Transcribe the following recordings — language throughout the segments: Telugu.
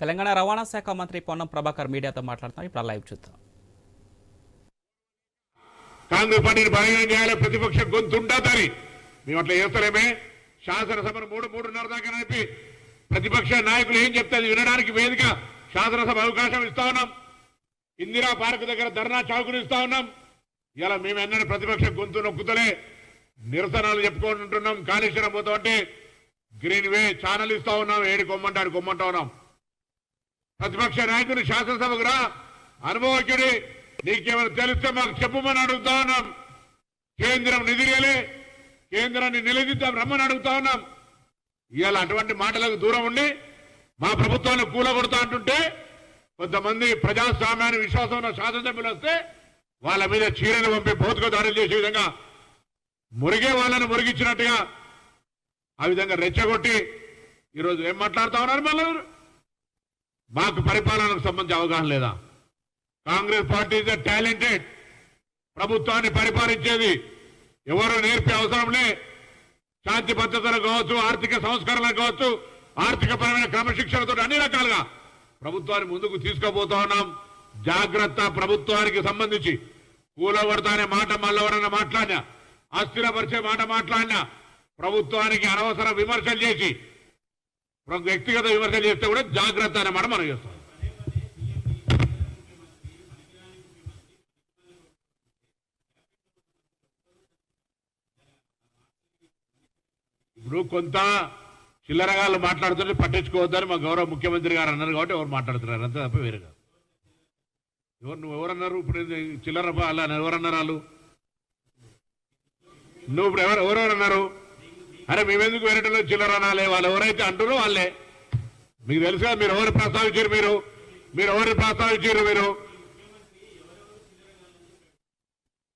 తెలంగాణ రవాణా శాఖ మంత్రి పొన్నం ప్రభాకర్ మీడియాతో మాట్లాడుతున్నారు ఇప్పుడు లైవ్ చూద్దాం. కాంగ్రెస్ పార్టీని బలహీనం చేయాలి ప్రతిపక్ష గొంతు ఉండదని మేము అట్లా చేస్తలేమే. శాసనసభను మూడు మూడున్నర దాకా నడిపి ప్రతిపక్ష నాయకులు ఏం చెప్తారు? వినడానికి వేదిక శాసనసభ అవకాశం ఇస్తా ఉన్నాం. ఇందిరా పార్క్ దగ్గర ధర్నా చౌకులు ఇస్తా ఉన్నాం. ఇలా మేము ఎన్నడూ ప్రతిపక్ష గొంతు నొక్కుతలే. నిరసనలు చెప్పుకుంటుంటున్నాం. కాళేశ్వరం పోతా ఉంటే గ్రీన్ వే ఛానల్ ఇస్తా ఉన్నాం. ఏడు కొమ్మంటాడు కొమ్మంటా ఉన్నాం. ప్రతిపక్ష నాయకుడు శాసనసభకు రా. అనుభవజ్ఞుడి నీకేమైనా తెలిస్తే మాకు చెప్పమని అడుగుతా ఉన్నాం. కేంద్రం నిధిరేలే కేంద్రాన్ని నిలదీద్దాం రమ్మని అడుగుతా ఉన్నాం. ఇవాళ అటువంటి మాటలకు దూరం ఉండి మా ప్రభుత్వాన్ని కూలగొడతా అంటుంటే కొంతమంది ప్రజాస్వామ్యాన్ని విశ్వాసం ఉన్న శాసనసభ్యులు వస్తే వాళ్ళ మీద చీరలు పంపి భౌతిక దాడులు చేసే విధంగా మురిగే వాళ్ళని మురిగించినట్టుగా ఆ విధంగా రెచ్చగొట్టి ఈరోజు ఏం మాట్లాడుతా ఉన్నారు మళ్ళీ మాకు పరిపాలనకు సంబంధించి అవగాహన లేదా? కాంగ్రెస్ పార్టీ ఇస్ టాలెంటెడ్ ప్రభుత్వాన్ని పరిపాలించేది ఎవరు నేర్పే అవసరంలే శాంతి భద్రతలు కావచ్చు ఆర్థిక సంస్కరణలు కావచ్చు ఆర్థిక పరమైన క్రమశిక్షణతో అన్ని రకాలుగా ప్రభుత్వాన్ని ముందుకు తీసుకుపోతా ఉన్నాం. జాగ్రత్త ప్రభుత్వానికి సంబంధించి. కూలగొడతా అనే మాట మళ్ళెవరన్నా మాట్లాడినా? అస్థిరపరిచే మాట మాట్లాడినా? ప్రభుత్వానికి అనవసర విమర్శలు చేసి వ్యక్తిగత విమర్శలు చేస్తే కూడా జాగ్రత్త అనే మాట మనం చేస్తాం. ఇప్పుడు కొంత చిల్లరగాళ్ళు మాట్లాడుతుంటే పట్టించుకోవద్దని మా గౌరవ ముఖ్యమంత్రి గారు అన్నారు కాబట్టి ఎవరు మాట్లాడుతున్నారు? అంతే తప్ప వేరే కాదు. ఎవరు నువ్వు ఎవరన్నారు? ఇప్పుడు చిల్లర అలా ఎవరన్నారు వాళ్ళు? నువ్వు ఇప్పుడు ఎవరు ఎవరెవరు అన్నారు? అరే మేమెందుకు వేరేటలో చిల్లరనాలే వాళ్ళు ఎవరైతే అంటున్నారో వాళ్ళే. మీకు తెలుసుగా మీరు ఎవరు ప్రస్తావించారు మీరు? మీరు ఎవరిని ప్రస్తావించారు మీరు?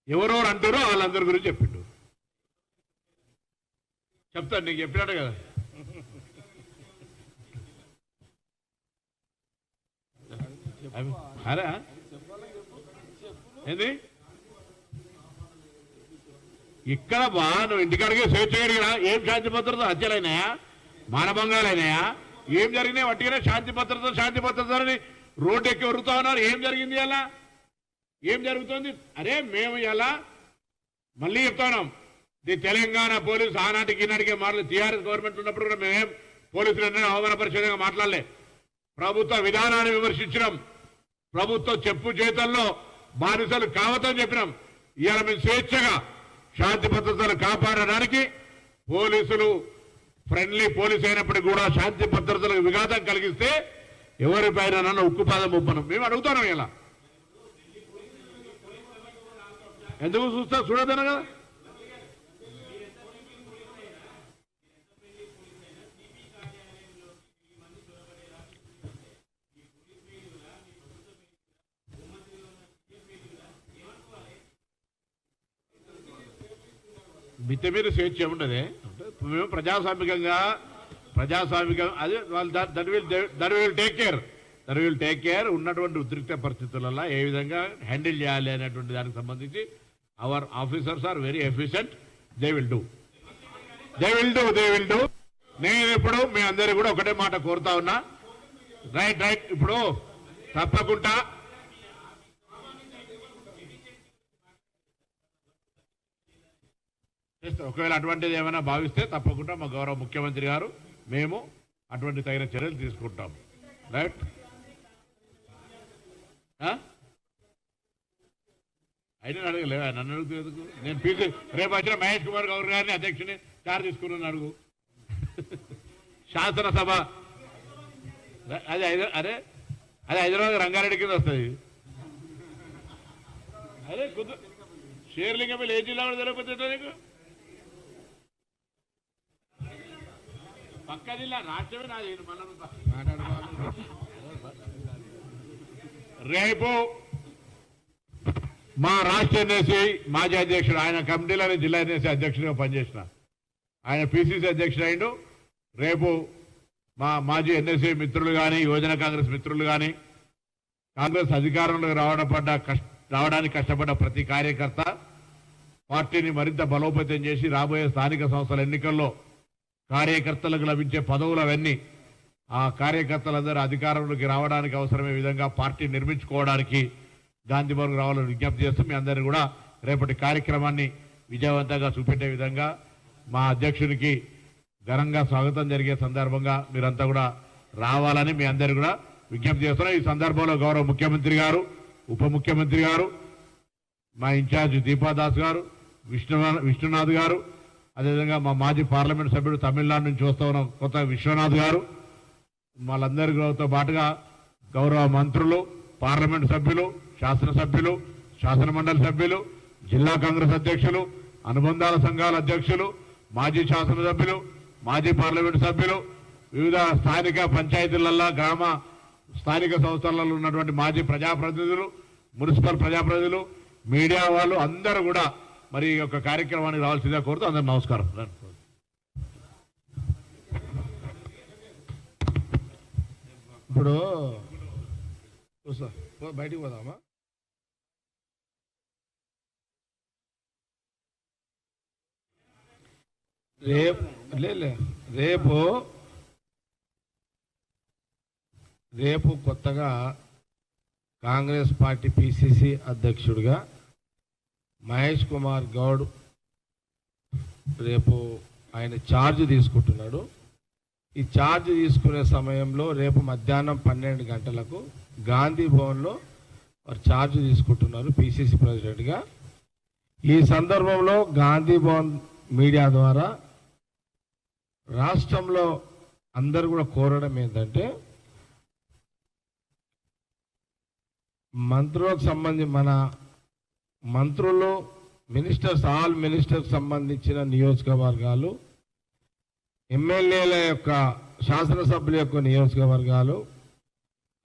ఎవరెవరు అంటారో వాళ్ళందరి గురించి చెప్పిండు. చెప్తాను నీకు చెప్పినట్టు కదా. అరే ఏంది? ఇక్కడ బా నువ్వు ఇంటికాడికి స్వేచ్ఛ అడిగినా ఏం శాంతి భద్రత? హత్యలైనాయా? మానభంగాలైనాయా? ఏం జరిగినాయి? వట్టిగానే శాంతి భద్రత శాంతి భద్రత అని రోడ్డు ఎక్కి వరుగుతా ఉన్నారు. ఏం జరిగింది అలా ఏం జరుగుతుంది? అరే మేము ఎలా మళ్ళీ చెప్తాను ఇది తెలంగాణ పోలీసు ఆనాటికి ఈనాటికి మాటలు టీఆర్ఎస్ గవర్నమెంట్ ఉన్నప్పుడు కూడా మేమేం పోలీసులు ఎన్నో అవమానపరిచేదంగా మాట్లాడలే. ప్రభుత్వ విధానాన్ని విమర్శించినాం. ప్రభుత్వ చెప్పు చేతల్లో బానిసలు కావద్దని చెప్పినాం. ఇవాళ మేము స్వేచ్ఛగా శాంతి భద్రతలు కాపాడడానికి పోలీసులు ఫ్రెండ్లీ పోలీస్ అయినప్పటికీ కూడా శాంతి భద్రతలకు విఘాతం కలిగిస్తే ఎవరిపైన నన్ను ఉక్కుపాదం ఉప్పనం మేము అడుగుతున్నాం ఇలా. ఎందుకు చూస్తా చూడదన కదా? మిత్తి మీద స్వేచ్ఛ ఉండదే మేము ప్రజాస్వామికంగా ప్రజాస్వామికం అదే వాళ్ళు that will that will take care. That will take care ఉన్నటువంటి ఉద్రిక్త పరిస్థితులలో ఏ విధంగా హ్యాండిల్ చేయాలి అనేటువంటి దానికి సంబంధించి our officers are very efficient. They will do. They will do they will do. నేను ఇప్పుడు మీ అందరూ కూడా ఒకటే మాట కోరుతా ఉన్నా. Right right. ఇప్పుడు తప్పకుండా ఒకవేళ అటువంటిది ఏమైనా భావిస్తే తప్పకుండా మా గౌరవ ముఖ్యమంత్రి గారు మేము అటువంటి తగిన చర్యలు తీసుకుంటాం. రైట్ అయితే ఆయన నన్ను అడుగుతున్నందుకు నేను పీసీ రేపు వచ్చిన మహేష్ కుమార్ గౌర్ గారిని అధ్యక్షుని చార్జ్ తీసుకున్నాను అడుగు. శాసనసభ. అది హైదరా అరే అది హైదరాబాద్ రంగారెడ్డి కింద వస్తుంది. అదే కుదు షేర్లింగం ఏ జిల్లా కూడా తెలియకపోతే నీకు? రాష్ట్రమే నాది రేపు మా రాష్ట్ర ఎన్ఎస్సి మాజీ అధ్యక్షుడు ఆయన కమిటీలోనే జిల్లా ఎన్ఎస్సి అధ్యక్షుడిగా పనిచేసిన. ఆయన పిసిసి అధ్యక్షుడు అయిండు రేపు మా మాజీ ఎన్ఎస్సి మిత్రులు కానీ యువజన కాంగ్రెస్ మిత్రులు కానీ కాంగ్రెస్ అధికారంలోకి రావడం పడ్డ కష్ట రావడానికి కష్టపడ్డ ప్రతి కార్యకర్త పార్టీని మరింత బలోపేతం చేసి రాబోయే స్థానిక సంస్థల ఎన్నికల్లో కార్యకర్తలకు లభించే పదవులు అవన్నీ ఆ కార్యకర్తలందరూ అధికారంలోకి రావడానికి అవసరమే విధంగా పార్టీ నిర్మించుకోవడానికి గాంధీ రావాలని విజ్ఞప్తి చేస్తూ మీ అందరినీ కూడా రేపటి కార్యక్రమాన్ని విజయవంతంగా చూపెట్టే విధంగా మా అధ్యక్షునికి ఘనంగా స్వాగతం జరిగే సందర్భంగా మీరంతా కూడా రావాలని మీ అందరు కూడా విజ్ఞప్తి చేస్తున్నాం. ఈ సందర్భంలో గౌరవ ముఖ్యమంత్రి గారు ఉప ముఖ్యమంత్రి గారు మా ఇన్ఛార్జ్ దీపాదాస్ గారు విష్ణు విష్ణునాథ్ గారు అదేవిధంగా మా మాజీ పార్లమెంట్ సభ్యుడు తమిళనాడు నుంచి వస్తూ ఉన్న కొత్త విశ్వనాథ్ గారు వాళ్ళందరితో పాటుగా గౌరవ మంత్రులు పార్లమెంట్ సభ్యులు శాసనసభ్యులు శాసన మండలి సభ్యులు జిల్లా కాంగ్రెస్ అధ్యక్షులు అనుబంధాల సంఘాల అధ్యక్షులు మాజీ శాసనసభ్యులు మాజీ పార్లమెంట్ సభ్యులు వివిధ స్థానిక పంచాయతీలలో గ్రామ స్థానిక సంస్థలలో ఉన్నటువంటి మాజీ ప్రజాప్రతినిధులు మున్సిపల్ ప్రజాప్రతినిధులు మీడియా వాళ్ళు అందరూ కూడా మరి ఈ యొక్క కార్యక్రమానికి రావాల్సిందిగా కోరుతూ అందరూ నమస్కారం ఇప్పుడు బయటికి పోదామా రేపు లే. రేపు రేపు కొత్తగా కాంగ్రెస్ పార్టీ పిసిసి అధ్యక్షుడిగా మహేష్ కుమార్ గౌడ్ రేపు ఆయన ఛార్జ్ తీసుకుంటున్నాడు. ఈ ఛార్జ్ తీసుకునే సమయంలో రేపు మధ్యాహ్నం పన్నెండు గంటలకు గాంధీ భవన్లో వారు ఛార్జ్ తీసుకుంటున్నారు పిసిసి ప్రెసిడెంట్గా ఈ సందర్భంలో గాంధీ భవన్ మీడియా ద్వారా రాష్ట్రంలో అందరూ కూడా కోరడం ఏంటంటే మంత్రులకు సంబంధించి మన మంత్రులు మినిస్టర్స్ ఆల్ మినిస్టర్స్ సంబంధించిన నియోజకవర్గాలు ఎమ్మెల్యేల యొక్క శాసనసభ్యుల యొక్క నియోజకవర్గాలు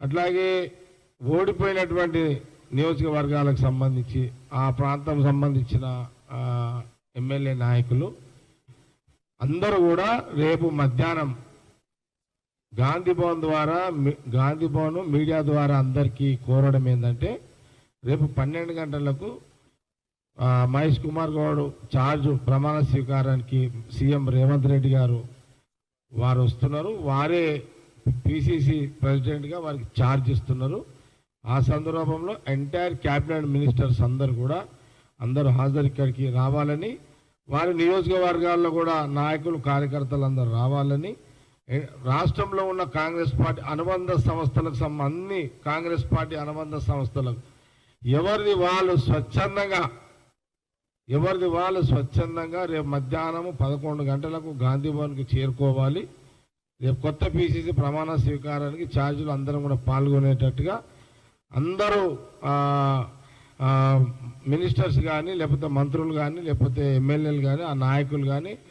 అట్లాగే ఓడిపోయినటువంటి నియోజకవర్గాలకు సంబంధించి ఆ ప్రాంతం సంబంధించిన ఎమ్మెల్యే నాయకులు అందరూ కూడా రేపు మధ్యాహ్నం గాంధీ భవన్ ద్వారా మీ- గాంధీ భవన్ మీడియా ద్వారా అందరికీ కోరడం ఏంటంటే రేపు పన్నెండు గంటలకు మహేష్ కుమార్ గౌడ్ చార్జ్ ప్రమాణ స్వీకారానికి సీఎం రేవంత్ రెడ్డి గారు వారు వస్తున్నారు. వారే పిసిసి ప్రెసిడెంట్గా వారికి ఛార్జ్ ఇస్తున్నారు. ఆ సందర్భంలో ఎంటైర్ క్యాబినెట్ మినిస్టర్స్ అందరు కూడా అందరూ హాజరు ఇక్కడికి రావాలని వారి నియోజకవర్గాల్లో కూడా నాయకులు కార్యకర్తలు అందరూ రావాలని రాష్ట్రంలో ఉన్న కాంగ్రెస్ పార్టీ అనుబంధ సంస్థలకు సంబ అన్ని కాంగ్రెస్ పార్టీ అనుబంధ సంస్థలకు ఎవరిది వాళ్ళు స్వచ్ఛందంగా ఎవరిది వాళ్ళు స్వచ్ఛందంగా రేపు మధ్యాహ్నం పదకొండు గంటలకు గాంధీ భవన్కి చేరుకోవాలి. రేపు కొత్త పీసీసీ ప్రమాణ స్వీకారానికి ఛార్జీలు అందరం కూడా పాల్గొనేటట్టుగా అందరూ మినిస్టర్స్ కానీ లేకపోతే మంత్రులు కానీ లేకపోతే ఎమ్మెల్యేలు కానీ ఆ నాయకులు కానీ